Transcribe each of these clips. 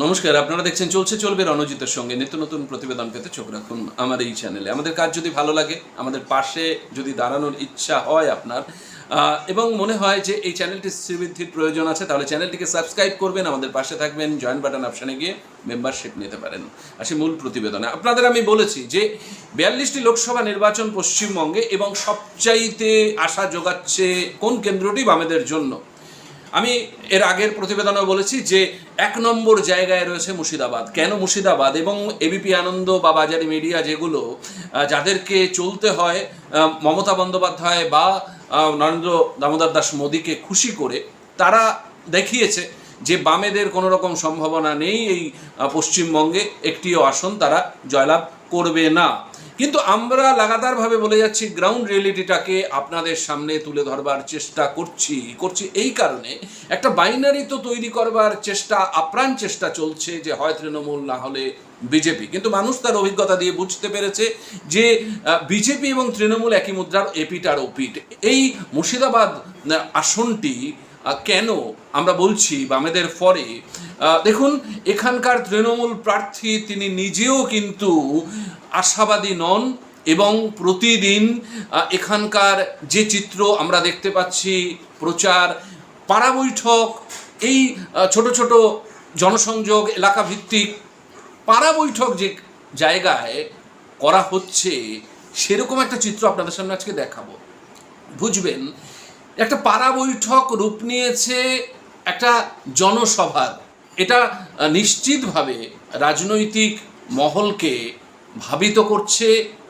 নমস্কার, আপনারা দেখছেন চলছে, চলবে রণজিতের সঙ্গে নিত্য নতুন প্রতিবেদন পেতে চোখ রাখুন আমার এই চ্যানেলে। আমাদের কাজ যদি ভালো লাগে, আমাদের পাশে যদি দাঁড়ানোর ইচ্ছা হয় আপনার এবং মনে হয় যে এই চ্যানেলটি শ্রীবৃদ্ধির প্রয়োজন আছে, তাহলে চ্যানেলটিকে সাবস্ক্রাইব করবেন, আমাদের পাশে থাকবেন, জয়েন বাটন অপশানে গিয়ে মেম্বারশিপ নিতে পারেন। আসি মূল প্রতিবেদনে। আপনাদের আমি বলেছি যে বিয়াল্লিশটি লোকসভা নির্বাচন পশ্চিমবঙ্গে এবং সবচাইতে আশা যোগাচ্ছে কোন কেন্দ্রটি বামেদের জন্য? আমি এর আগের প্রতিবেদনে বলেছি যে এক নম্বর জায়গায় রয়েছে মুর্শিদাবাদ। কেন মুর্শিদাবাদ এবং এবিপি আনন্দ বা বাজারি মিডিয়া যেগুলো যাদেরকে চলতে হয় মমতা বন্দ্যোপাধ্যায় বা নরেন্দ্র দামোদর দাস মোদীকে খুশি করে, তারা দেখিয়েছে যে বামেদের কোনো রকম সম্ভাবনা নেই এই পশ্চিমবঙ্গে, একটিও আসন তারা জয়লাভ করবে না। কিন্তু আমরা লাগাতারভাবে বলে যাচ্ছি গ্রাউন্ড রিয়েলিটিটাকে আপনাদের সামনে তুলে ধরবার চেষ্টা করছি করছি এই কারণে একটা বাইনারি তো তৈরি করবার চেষ্টা, আপ্রাণ চেষ্টা চলছে যে হয় তৃণমূল, না হলে বিজেপি কিন্তু মানুষ তার অভিজ্ঞতা দিয়ে বুঝতে পেরেছে যে বিজেপি এবং তৃণমূল একই মুদ্রার এপিট আর ওপিট এই মুর্শিদাবাদ আসনটি কেন আমরা বলছি বামেদের পরে? আহ, দেখুন এখানকার তৃণমূল প্রার্থী তিনি নিজেও কিন্তু আশাবাদী নন এবং প্রতিদিন এখানকার যে চিত্র আমরা দেখতে পাচ্ছি প্রচার পাড়া বৈঠক এই ছোট ছোট জনসংযোগ এলাকা ভিত্তিক পাড়া বৈঠক যে জায়গায় করা হচ্ছে সেরকম একটা চিত্র আপনাদের সামনে আজকে দেখাবো। বুঝবেন একটা পাড়া বৈঠক রূপ নিয়েছে একটা জনসভার এটা নিশ্চিতভাবে রাজনৈতিক মহলকে ভাবিত করছে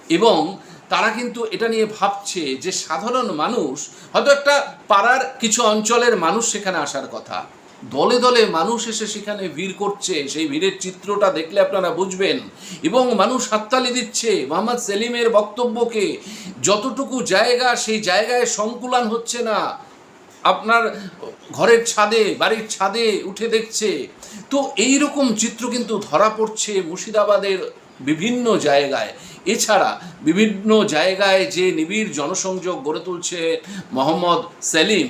এবং তারা কিন্তু এটা নিয়ে ভাবছে যে সাধারণ মানুষ হয়তো একটা পাড়ার কিছু অঞ্চলের মানুষ সেখানে আসার কথা। দলে দলে মানুষ এসে সেখানে ভিড় করছে। সেই ভিড়ের চিত্রটা দেখলে আপনারা বুঝবেন। এবং মানুষ হাততালি দিচ্ছে মোহাম্মদ সেলিমের বক্তব্যকে। যতটুকু জায়গা সেই জায়গায় সংকুলান হচ্ছে না। আপনার ঘরের ছাদে, বাড়ির ছাদে উঠে দেখছে। তো এই রকম চিত্র কিন্তু ধরা পড়ছে মুর্শিদাবাদের বিভিন্ন জায়গায়। এছাড়া বিভিন্ন জায়গায় যে নিবিড় জনসংযোগ গড়ে তুলছে মোহাম্মদ সেলিম,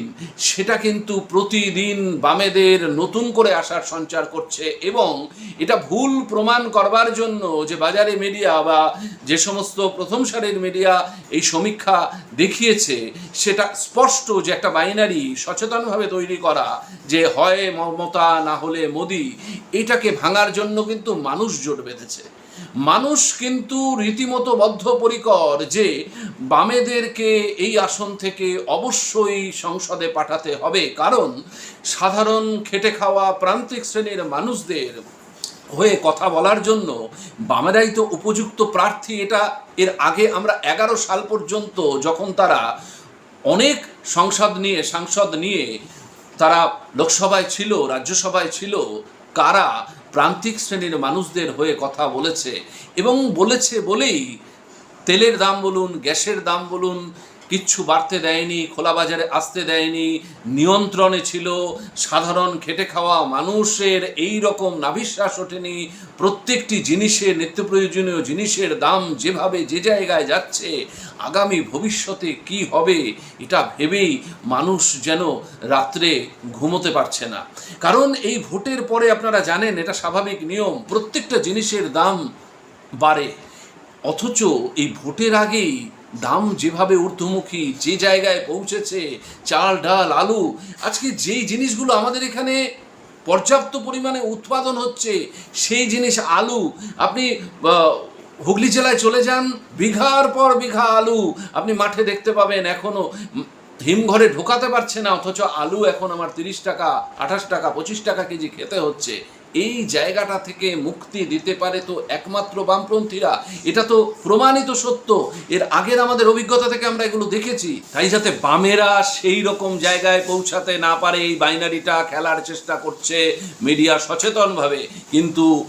সেটা কিন্তু প্রতিদিন বামেদের নতুন করে আসার সঞ্চার করছে এবং এটা ভুল প্রমাণ করবার জন্য যে বাজারে মিডিয়া বা যে সমস্ত প্রথম সারির মিডিয়া এই সমীক্ষা দেখিয়েছে, সেটা স্পষ্ট যে একটা বাইনারি সচেতনভাবে তৈরি করা যে হয় মমতা না হলে মোদি, এটাকে ভাঙার জন্য কিন্তু মানুষ জোট বেঁধেছে। মানুষ কিন্তু রীতিমতো বদ্ধপরিকর যে বামেদেরকে এই আসন থেকে অবশ্যই সংসদে পাঠাতে হবে। কারণ সাধারণ খেটে খাওয়া প্রান্তিক শ্রেণির মানুষদের হয়ে কথা বলার জন্য বামেরাই তো উপযুক্ত প্রার্থী। এটা এর আগে আমরা এগারো সাল পর্যন্ত যখন তারা অনেক সংসদ নিয়ে, সাংসদ নিয়ে তারা লোকসভায় ছিল, রাজ্যসভায় ছিল কারা প্রান্তিক শ্রেণির মানুষদের হয়ে কথা বলেছে এবং বলেছে বলেই তেলের দাম বলুন, গ্যাসের দাম বলুন কিচ্ছু বাড়তে দেয়নি খোলা বাজারে আসতে দেয়নি, নিয়ন্ত্রণে ছিল সাধারণ খেটে খাওয়া মানুষের এই রকম নাভিশ্বাস ওঠেনি। প্রত্যেকটি জিনিসের নিত্য প্রয়োজনীয় জিনিসের দাম যেভাবে যে জায়গায় যাচ্ছে, আগামী ভবিষ্যতে কি হবে, এটা ভেবেই মানুষ যেন রাত্রে ঘুমোতে পারছে না। কারণ এই ভোটের পরে আপনারা জানেন, এটা স্বাভাবিক নিয়ম, প্রত্যেকটা জিনিসের দাম বাড়ে। অথচ এই ভোটের আগেই দাম যেভাবে ঊর্ধ্বমুখী, যে জায়গায় পৌঁছেছে, চাল, ডাল, আলু, আজকে যেই জিনিসগুলো আমাদের এখানে পর্যাপ্ত পরিমাণে উৎপাদন হচ্ছে, সেই জিনিস আলু। আপনি হুগলি জেলায় চলে যান, বিঘার পর বিঘা আলু আপনি মাঠে দেখতে পাবেন এখনও হিমঘরে ঢোকাতে পারছে না, অথচ আলু এখন আমার তিরিশ টাকা, আঠাশ টাকা, পঁচিশ টাকা কেজি খেতে হচ্ছে। এই জায়গাটা থেকে মুক্তি দিতে পারে তো একমাত্র বামপন্থীরা। এটা তো প্রমাণিত সত্য। এর আগের আমাদের অভিজ্ঞতা থেকে আমরা এগুলো দেখেছি। তাই যাতে বামেরা সেই রকম জায়গায় পৌঁছাতে না পারে, এই বাইনারিটা খেলার চেষ্টা করছে মিডিয়া সচেতনভাবে। কিন্তু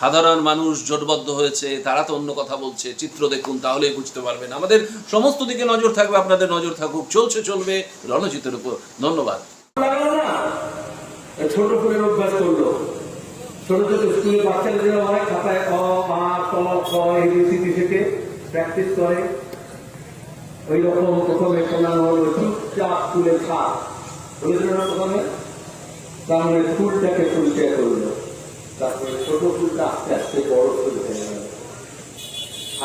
সাধারণ মানুষ জোটবদ্ধ হয়েছে, তারা তো অন্য কথা বলছে। চিত্র দেখুন, তাহলেই বুঝতে পারবেন। আমাদের সমস্ত দিকে নজর থাকবে, আপনাদের নজর থাকুক। চলছে, চলবে। রণজিতের উপর ধন্যবাদ। ছোট ফুলের অভ্যাস করল। ছোট ছোট স্কুলে বাচ্চারা যেন হয় খাতায় ক আ ক খ এবিসিডি থেকে প্র্যাকটিস করে। ওই রকম প্রথমে শোনানো হলো চুপচাপ ফুলের খাপ বলেছিল না প্রথমে তাহলে ফুলটাকে পরিচয় করল। তারপরে ছোট ফুলটা আস্তে আস্তে বড় ফুল হয়ে গেল।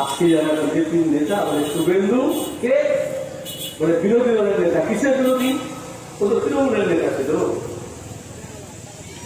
আজকে যারা বিজেপির নেতা মানে শুভেন্দু কে? মানে বিরোধী দলের নেতা। কিসের বিরোধী? ও তো তৃণমূলের নেতা ছিল।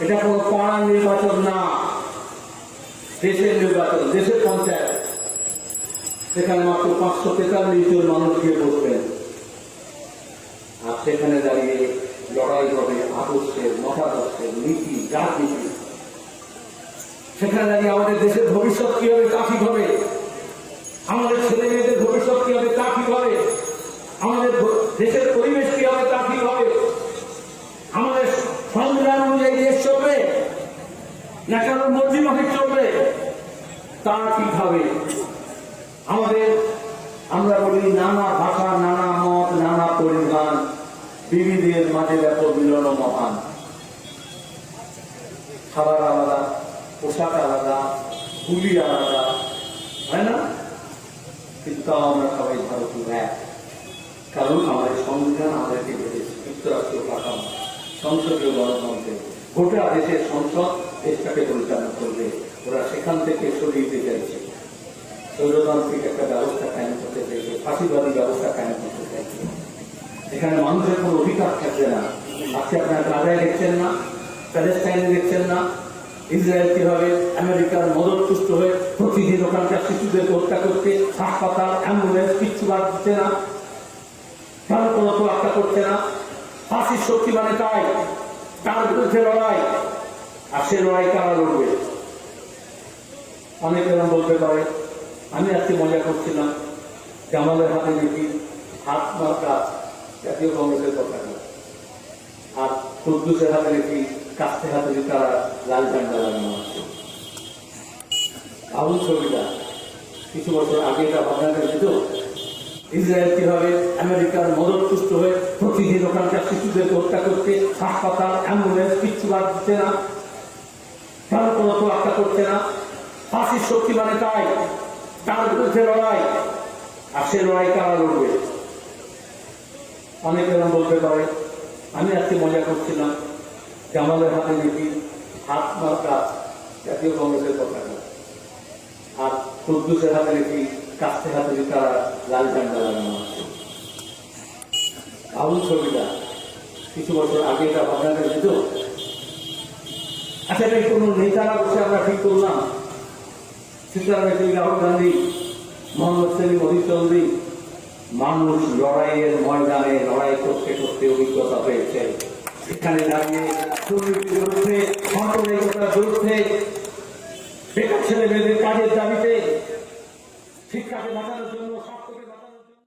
এটা কোনো পাড়ার নির্বাচন না। দেশের নির্বাচন, দেশের পঞ্চায়েত। সেখানে মাত্র পাঁচশো তেতাল্লিশ জন মানুষ গিয়ে বসবেন আর সেখানে দাঁড়িয়ে লড়াই হবে আদর্শের, মতাদর্শের, নীতি, রাজনীতি। সেখানে দাঁড়িয়ে আমাদের দেশের ভবিষ্যৎ কি হবে তা হবে আমাদের ছেলে মেয়েদের ভবিষ্যৎ কি হবে তা ঠিক হবে আমাদের ভ- দেশের পরিবেশ কি হবে তা ঠিক হবে আমাদের দেশ চলবে, না কারণ মর্জি মাফিক চলবে, তা ঠিক হবে। আমাদের, আমরা বলি নানা ভাষা, নানা মত, নানা পরিধান বিবিধের মাঝে ব্যাপক মিলন মহান। খাবার আলাদা, পোশাক আলাদা গুলি আলাদা, হয় না? কিন্তু আমরা সবাই ভারতীয় এক। কারণ আমাদের সংবিধান আমাদেরকে বেঁধেছে। যুক্তরাষ্ট্রীয় কাঠামো সংসদীয় গণতন্ত্রে গোটা দেশের সংসদ দেশটাকে পরিচালনা করবে। ওরা সেখান থেকে সরিয়ে দিতে চাইছে। স্বৈরতান্ত্রিক একটা ব্যবস্থা কায়েম করতে চাইছে, ফাঁসিবাদী ব্যবস্থা কায়েম করতে চাইছে। এখানে মানুষের কোনো অধিকার থাকবে না। আজকে আপনার গাজায় দেখছেন না, প্যালেস্টাইনে দেখছেন না। ইসরায়েল কীভাবে আমেরিকার মদত পুষ্ট হয়ে প্রতিদিন ওখানকার শিশুদের হত্যা করতে হাসপাতাল, অ্যাম্বুলেন্স, কিচ্ছু বাদ দিচ্ছে না। কারও কোনো তোয়াক্কা করছে না। ফাঁসির শক্তি মানে তাই তার বিরুদ্ধে লড়াই। আর সে লড়াই কারা লড়বে? অনেকে এরকম বলতে পারে, আমি আজকে মজা করছিলাম। যে আমাদের হাতে নাকি হাত মার্কা জাতীয় কংগ্রেসের পতাকা আর কুদ্দুসের হাতে নাকি কাস্তে হাতে তারা লাল ঝান্ডা লাগানো আছে আউল ছবিটা, কিছু বছর আগে এটা ভাবনা করেছিল ইসরায়েল কীভাবে আমেরিকার মদত পুষ্ট হয়ে প্রতিদিন ওখানকার শিশুদের হত্যা করতে হাসপাতাল, অ্যাম্বুলেন্স, কিচ্ছু বাদ দিচ্ছে না। কারও কোনো তোয়াক্কা করছে না। ফাঁসির শক্তি মানে তাই তার বিরুদ্ধে লড়াই? আর সে লড়াই কারা লড়বে? অনেকে এরকম বলতে পারে। আমি আজকে মজা করছিলাম। আমাদের হাতে নাকি হাত মার্কা জাতীয় কংগ্রেসের পতাকা। আর কুদ্দুসের হাতে নাকি কাস্তে হাতে তারা লাল ঝান্ডা লাগানো আছে। আউল ছবিটা। কিছু বছর আগে এটা ভাবনা করেছিল আচ্ছা এই কোনো নেতারা বসে আমরা ঠিক করলাম? সীতারাম রাহুল গান্ধী, মোহাম্মদ সেলিম অধীর চৌধুরী, মানুষ লড়াইয়ের ময়দানে লড়াই করতে করতে অভিজ্ঞতা হয়েছে এখানে দাঁড়িয়ে দুর্নীতির বিরুদ্ধে সাম্প্রদায়িকতার বিরুদ্ধে, বেকার ছেলে মেয়েদের কাজের দাবিতে শিক্ষাকে বাঁচানোর জন্য